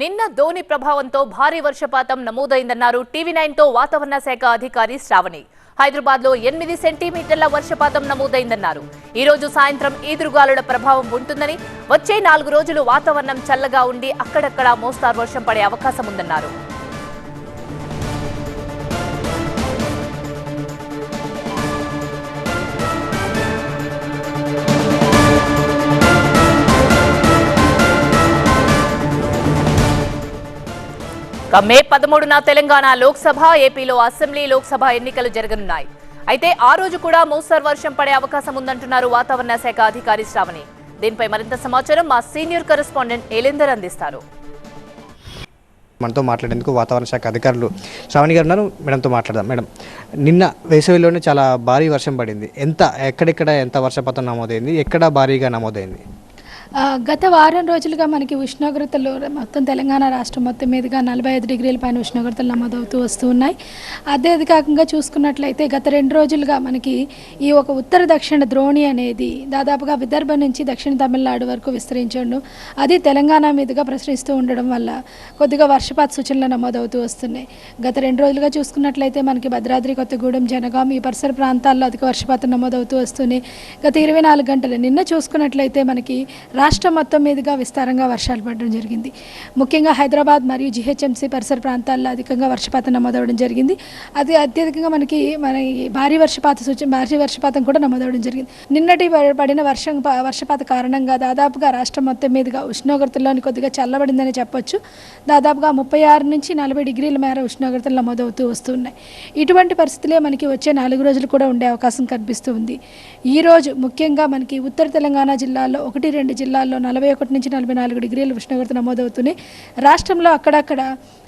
నిన్న ధోని ప్రభావంతో భారీ వర్షపాతం నమోదైందన్నారు టీవీ నైన్తో వాతావరణ శాఖ అధికారి శ్రావణి. హైదరాబాద్లో ఎనిమిది సెంటీమీటర్ల వర్షపాతం నమోదైందన్నారు. ఈ రోజు సాయంత్రం ఈదురుగాలుల ప్రభావం ఉంటుందని వచ్చే నాలుగు రోజులు వాతావరణం చల్లగా ఉండి అక్కడక్కడా మోస్తారు వర్షం పడే అవకాశం ఉందన్నారు మే పదమూడున తెలంగాణ లోక్సభ ఏపీలో అసెంబ్లీ లోక్సభ ఎన్నికలు జరగనున్నాయి. అయితే ఆ రోజు కూడా మోస్తరు వర్షం పడే అవకాశం ఉందంటున్నారు వాతావరణ శాఖ అధికారి శ్రావణి. దీనిపై మరింత సమాచారం మా సీనియర్ కరెస్పాండెంట్ ఏలేందర్ అందిస్తారు. మనతో మాట్లాడేందుకు వాతావరణ శాఖ అధికారులు శ్రావణి గారు ఉన్నారు. మేడంతో మాట్లాడదాం. మేడం నిన్న వేసవిలోనే చాలా భారీ వర్షం పడింది. ఎంత ఎక్కడెక్కడ ఎంత వర్షపాతం నమోదైంది? ఎక్కడ భారీగా నమోదైంది? గత వారం రోజులుగా మనకి ఉష్ణోగ్రతలు మొత్తం తెలంగాణ రాష్ట్రం మొత్తం మీదుగా నలభై ఐదు డిగ్రీల పైన ఉష్ణోగ్రతలు నమోదవుతూ వస్తూ ఉన్నాయి. అదే అధికాకంగా చూసుకున్నట్లయితే గత రెండు రోజులుగా మనకి ఈ ఒక ఉత్తర దక్షిణ ద్రోణి అనేది దాదాపుగా విదర్భ నుంచి దక్షిణ తమిళనాడు వరకు విస్తరించడం. అది తెలంగాణ మీదుగా ప్రసరిస్తూ ఉండడం వల్ల కొద్దిగా వర్షపాత సూచనలు నమోదవుతూ వస్తున్నాయి. గత రెండు రోజులుగా చూసుకున్నట్లయితే మనకి భద్రాద్రి కొత్తగూడెం జనగాం ఈ పరిసర ప్రాంతాల్లో అధిక వర్షపాతం నమోదవుతూ వస్తున్నాయి. గత ఇరవై నాలుగు గంటలు నిన్న చూసుకున్నట్లయితే మనకి రాష్ట్రం మొత్తం మీదుగా విస్తారంగా వర్షాలు పడడం జరిగింది. ముఖ్యంగా హైదరాబాద్ మరియు జిహెచ్ఎంసీ పరిసర ప్రాంతాల్లో అధికంగా వర్షపాతం నమోదవడం జరిగింది. అది అత్యధికంగా మనకి మన ఈ భారీ వర్షపాత సూచన భారీ వర్షపాతం కూడా నమోదవడం జరిగింది. నిన్నటి పడిన వర్షం వర్షపాత కారణంగా దాదాపుగా రాష్ట్రం మొత్తం మీదుగా ఉష్ణోగ్రతల్లోని కొద్దిగా చల్లబడిందని చెప్పొచ్చు. దాదాపుగా ముప్పై ఆరు నుంచి నలభై డిగ్రీల మేర ఉష్ణోగ్రతలు నమోదవుతూ వస్తున్నాయి. ఇటువంటి పరిస్థితులే మనకి వచ్చే నాలుగు రోజులు కూడా ఉండే అవకాశం కనిపిస్తుంది ఈరోజు ఈ రోజు ముఖ్యంగా మనకి ఉత్తర తెలంగాణ జిల్లాలో ఒకటి రెండు జిల్లాల్లో నలభై ఒకటి నుంచి నలభై నాలుగు డిగ్రీల ఉష్ణోగ్రత నమోదవుతున్నాయి రాష్ట్రంలో అక్కడక్కడ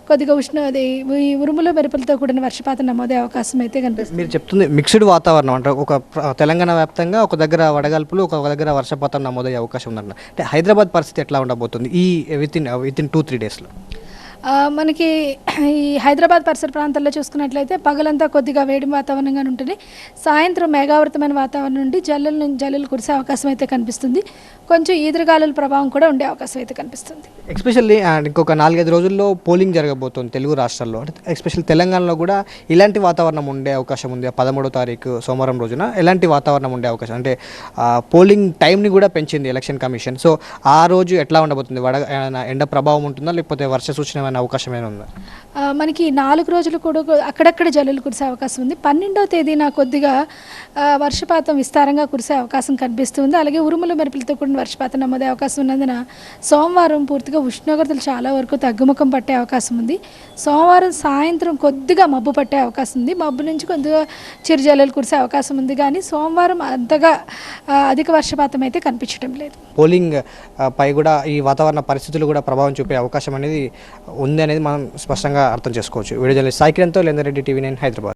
కొద్దిగా ఉష్ణ అది ఈ ఉరుములు మెరుపులతో కూడిన వర్షపాతం నమోదే అవకాశం అయితే కనిపిస్తుంది. మీరు చెప్తుంది మిక్స్డ్ వాతావరణం అంటే ఒక తెలంగాణ వ్యాప్తంగా ఒక దగ్గర వడగల్పులు ఒక దగ్గర వర్షపాతం నమోదయ్యే అవకాశం ఉందంట అంటే హైదరాబాద్ పరిస్థితి ఎట్లా ఉండబోతుంది ఈ within within two three డేస్లో మనకి ఈ హైదరాబాద్ పరిసర ప్రాంతాల్లో చూసుకున్నట్లయితే పగలంతా కొద్దిగా వేడి వాతావరణంగా ఉంటుంది. సాయంత్రం మేఘావృతమైన వాతావరణం నుండి జల్లుల నుంచి జల్లులు కురిసే అవకాశం అయితే కనిపిస్తుంది. కొంచెం ఈదురుగాలుల ప్రభావం కూడా ఉండే అవకాశం అయితే కనిపిస్తుంది. ఎస్పెషల్లీ ఇంకొక నాలుగైదు రోజుల్లో పోలింగ్ జరగబోతుంది తెలుగు రాష్ట్రాల్లో. అంటే ఎస్పెషల్ తెలంగాణలో కూడా ఇలాంటి వాతావరణం ఉండే అవకాశం ఉంది. పదమూడో తారీఖు సోమవారం రోజున ఎలాంటి వాతావరణం ఉండే అవకాశం. అంటే పోలింగ్ టైంని కూడా పెంచింది ఎలక్షన్ కమిషన్ సో ఆ రోజు ఎట్లా ఉండబోతుంది? వడ ఎండ ప్రభావం ఉంటుందా? లేకపోతే వర్ష సూచన ఏమైనా అవకాశం ఏమైనా ఉందా? మనకి నాలుగు రోజులు కూడా అక్కడక్కడ జల్లులు కురిసే అవకాశం ఉంది. పన్నెండవ తేదీన కొద్దిగా వర్షపాతం విస్తారంగా కురిసే అవకాశం కనిపిస్తుంది అలాగే ఉరుముల మెరుపులతో కూడిన వర్షపాతం నమోదే అవకాశం ఉన్నందున సోమవారం పూర్తిగా ఉష్ణోగ్రతలు చాలా వరకు తగ్గుముఖం పట్టే అవకాశం ఉంది. సోమవారం సాయంత్రం కొద్దిగా మబ్బు పట్టే అవకాశం ఉంది. మబ్బు నుంచి కొద్దిగా చిరుజల్లులు కురిసే అవకాశం ఉంది. కానీ సోమవారం అంతగా అధిక వర్షపాతం అయితే కనిపించడం లేదు. పోలింగ్ పై కూడా ఈ వాతావరణ పరిస్థితులు కూడా ప్రభావం చూపే అవకాశం అనేది ఉంది అనేది మనం స్పష్టంగా అర్థం చేసుకోవచ్చు. వీడియో జర్నలిస్ట్ సాయికిరణ్తో లేందరెడ్డి టీవీ నైన్ హైదరాబాద్.